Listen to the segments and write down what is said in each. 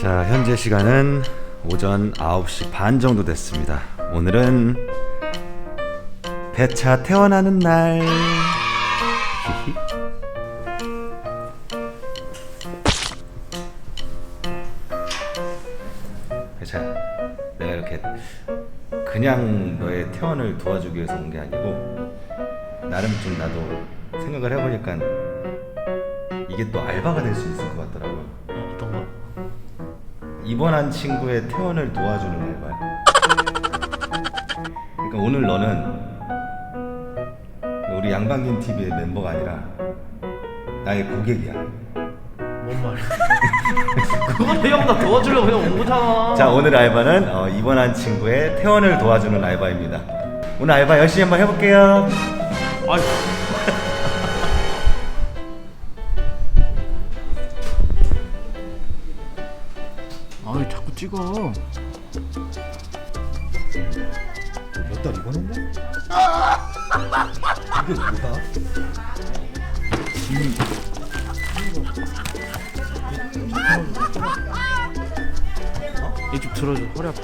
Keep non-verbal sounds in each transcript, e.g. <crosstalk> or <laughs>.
자, 현재 시간은 오전 9시 반 정도 됐습니다. 오늘은 배차 태어나는 날. <laughs> 배차, 내가 이렇게 그냥 너의 퇴원을 도와주기 위해서 온 게 아니고 나름 좀 나도 생각을 해보니까 이게 또 알바가 될 수 있을 것 같더라고요. 입원한 친구의 퇴원을 도와주는 알바야. 그러니까 오늘 너는 우리 양방긴 TV의 멤버가 아니라 나의 고객이야. 뭔 말이야? 그건 내형나 도와주려고 그냥 온 거잖아. 자 오늘 알바는 어, 입원한 친구의 퇴원을 도와주는 알바입니다. 오늘 알바 열심히 한번 해볼게요. 아이. 찍어. 몇 달 입원했네? 이게 뭐야? 이쪽 들어줘. 허리 아파.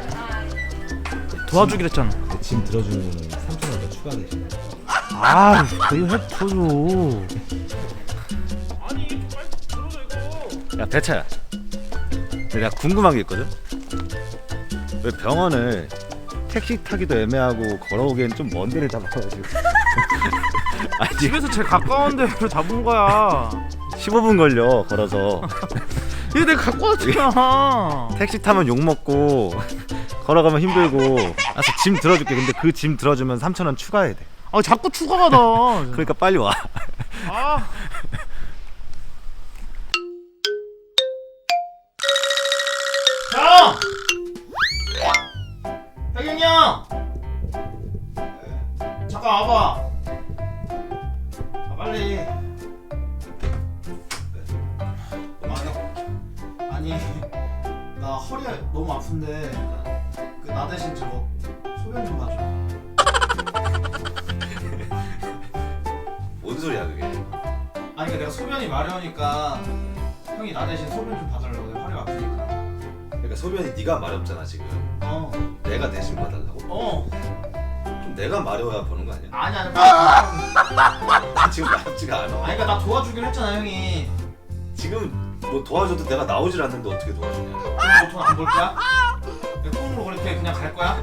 도와주기로 했잖아. 짐 들어주면 3천 원더 추가되시네. 아, 이거 해 들어줘. 야 배차야 근데 내가 궁금한 게 있거든 왜 병원을 택시 타기도 애매하고 걸어오기엔 좀 먼 데를 잡아가지고 <laughs> 아니 집에서 제일 가까운 데로 잡은 거야. 15분 걸려 걸어서 얘 내가 갖고 왔잖아. <laughs> 택시 타면 욕 먹고 걸어가면 힘들고 알았어 짐 들어줄게 근데 그 짐 들어주면 3천 원 추가해야 돼 아, 자꾸 추가하다. 그러니까 빨리 와 아. 빨리. 아니, 아니, 나 허리가 너무 아픈데 그 나 대신 저거 소변 좀 봐줘. 뭔 소리야 그게 아니 그러니까 내가 소변이 마려우니까 형이 나 대신 소변 좀 봐달라고 내가 허리가 아프니까 그러니까 소변이 네가 마렵잖아 지금 어 내가 대신. 좀 내가 마려워야 보는 거 아니야? 아니 아니 아니 나 지금 마렵지가 않아. 그러니까 나 도와주기로 했잖아 형이. 지금 뭐 도와줘도 내가 나오질 않는데 어떻게 도와주냐. 그럼 돈안 벌 거야? 내가 콩으로 그렇게 그냥 갈 거야?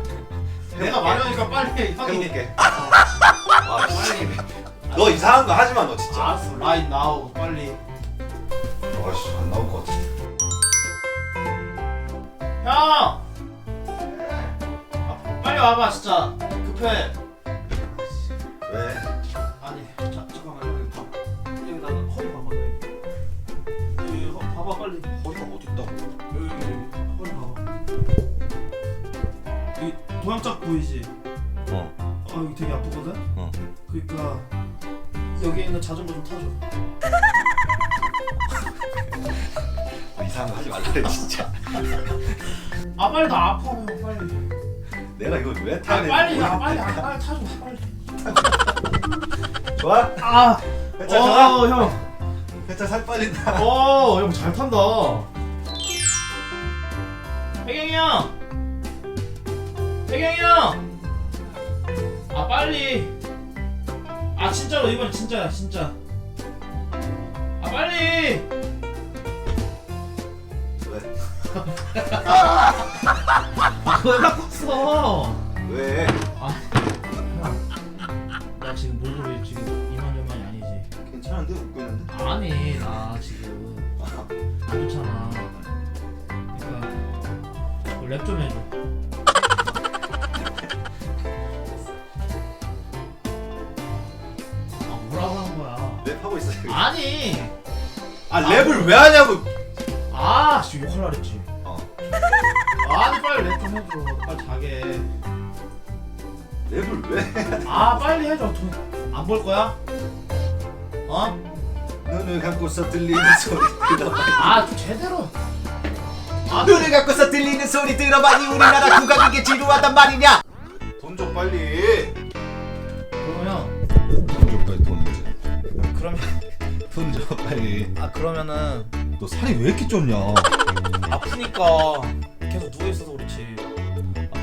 내가 마려우니까 빨리 형이. 해볼게. 어, 아 빨리 너 이상한 거 하지 마 너 진짜. 알았어 라인 나오 빨리. 아씨 안 나올 것 같아 형! 아, 빨리 와봐 진짜 급해 왜? 아니 자, 잠깐만 여기 봐 여기 나 허리 봐봐 여기 여기 허, 봐봐 빨리 허리가 어디 있다고? 여기 여기. 여기 허리 봐봐 여기 도형짝 보이지? 어. 아 여기 되게 아프거든? 어. 그니까 여기 있는 자전거 좀 타줘. 어, 이상한 거 하지 말래 진짜. 아 빨리 나 아파. 형 빨리 내가 이걸 왜아 타야 되는 빨리? 아 빨리 아 빨리 타줘 빨리 좋아? 아 회차 좋아? 어, 형. 회차 살 빠진다 어, 형 잘 탄다. 혜경이 형. 혜경이 형. 아 빨리. 아 진짜로 이번 진짜야 진짜. 아 빨리. 왜? <laughs> 왜 갖고 있어? 왜? 아, 형. 나 지금 몰골이 지금 이만저만이 아니지. 괜찮은데? 웃고 있는데 아니 나 지금 안 좋잖아. 그러니까 랩 좀 해줘. 아 뭐라고 하는 거야? 랩하고 있어 지금? 아니. 아 랩을 왜 하냐고. 아 지금 욕할라 그랬지. 어 아니 빨리 랩좀 해줘 빨리 자게. 랩을 왜? 아 빨리 해줘 안 볼 거야? 어? 눈을 감고서 들리는 소리 들어봐 아좀 제대로. 아 눈을 감고서 들리는 소리 들어봐니 우리나라 국악 이게 지루하단 말이냐? 돈줘 빨리. 그러면 돈줘 빨리 돈 이제 그러면 <laughs> 돈줘 빨리. 아 그러면은 너 살이 왜 이렇게 쪘냐? 아프니까 계속 누워 있어서 그렇지.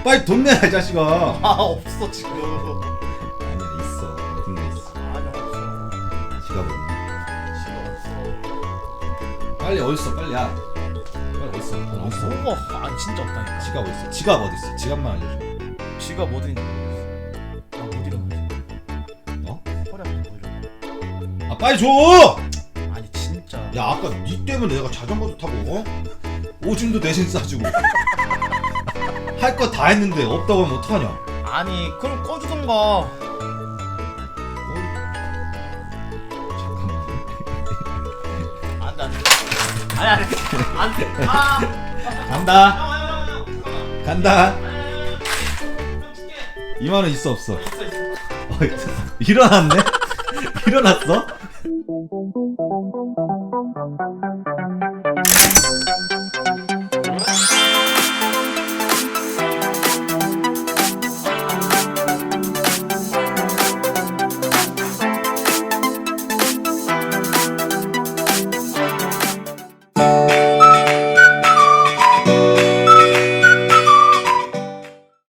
빨리 돈 내라 이 자식아 <laughs> 아 없어 지금. 아니야 있어 어딘가 있어 아니 없어. 지갑 어디 지금 없어. 빨리 어딨어 빨리 야 빨리 어딨어 돈 어딨어 뭐가 아 진짜 없다니까. 지갑 어딨어 지갑 어딨어 지갑만 알려줘 지가 뭐든 나못 일어나. 어? 허리. 아 빨리 줘! 아니 진짜. 야 아까 니 때문에 내가 자전거도 타고 어? 오줌도 대신 싸주고. 할 거 다 했는데 없다고 하면 어떡하냐? 아니 그럼 꺼주던가. 안돼 안돼. 아 간다. 간다. 이만은 있어 없어? 어, 일어났네? <laughs> 일어났어?